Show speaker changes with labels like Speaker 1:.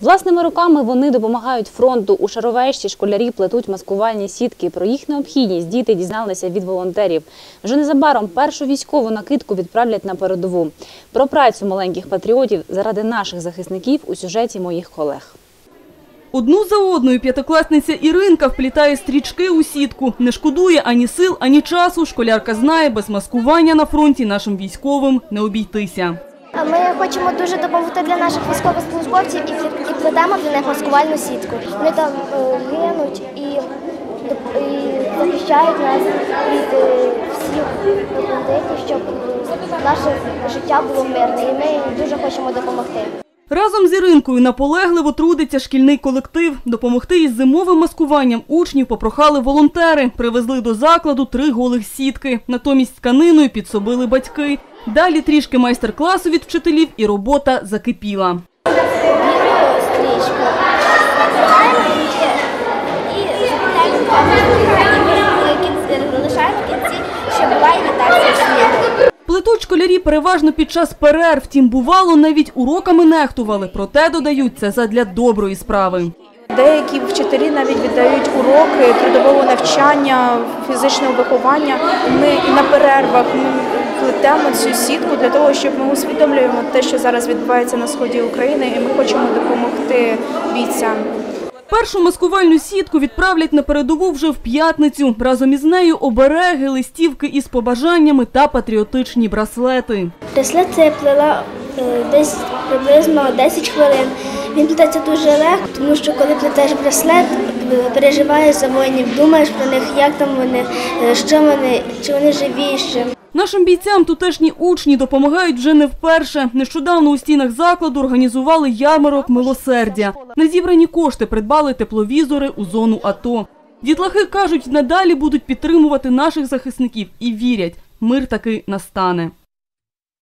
Speaker 1: Власними руками вони допомагають фронту. У Шаровещі школярі плетуть маскувальні сітки. Про їх необхідність діти дізналися від волонтерів. Вже незабаром першу військову накидку відправлять на передову. Про працю маленьких патріотів заради наших захисників у сюжеті моїх колег.
Speaker 2: Одну за одною п'ятикласниця Іринка вплітає стрічки у сітку. Не шкодує ані сил, ані часу. Школярка знає, без маскування на фронті нашим військовим не обійтися.
Speaker 3: Ми хочемо дуже допомогти для наших військовослужбовців і плетемо для них маскувальну сітку. Вони там е, гинуть і, і захищають нас від е, всіх бандитів, щоб наше життя було мирне. І ми дуже хочемо допомогти.
Speaker 2: Разом з Іринкою наполегливо трудиться шкільний колектив. Допомогти із зимовим маскуванням учнів попрохали волонтери. Привезли до закладу три голих сітки. Натомість тканиною підсобили батьки. Далі трішки майстер-класу від вчителів і робота закипіла. Переважно під час перерв. Втім, бувало, навіть уроками нехтували. Проте додають це задля доброї справи.
Speaker 4: Деякі вчителі навіть віддають уроки трудового навчання, фізичного виховання. Ми і на перервах ми плетемо цю сітку для того, щоб ми усвідомлюємо те, що зараз відбувається на сході України, і ми хочемо допомогти бійцям.
Speaker 2: Першу маскувальну сітку відправлять на передову вже в п'ятницю. Разом із нею обереги, листівки із побажаннями та патріотичні браслети.
Speaker 3: Браслет це я плела е, десь приблизно 10 хвилин. Він плететься дуже легко, тому що коли плетеш браслет, переживаєш за воїнів, думаєш про них, як там вони, е, що вони, чи вони живі ще.
Speaker 2: Нашим бійцям тутешні учні допомагають вже не вперше. Нещодавно у стінах закладу організували ярмарок милосердя. На зібрані кошти придбали тепловізори у зону АТО. Дітлахи кажуть, надалі будуть підтримувати наших захисників і вірять, мир таки настане.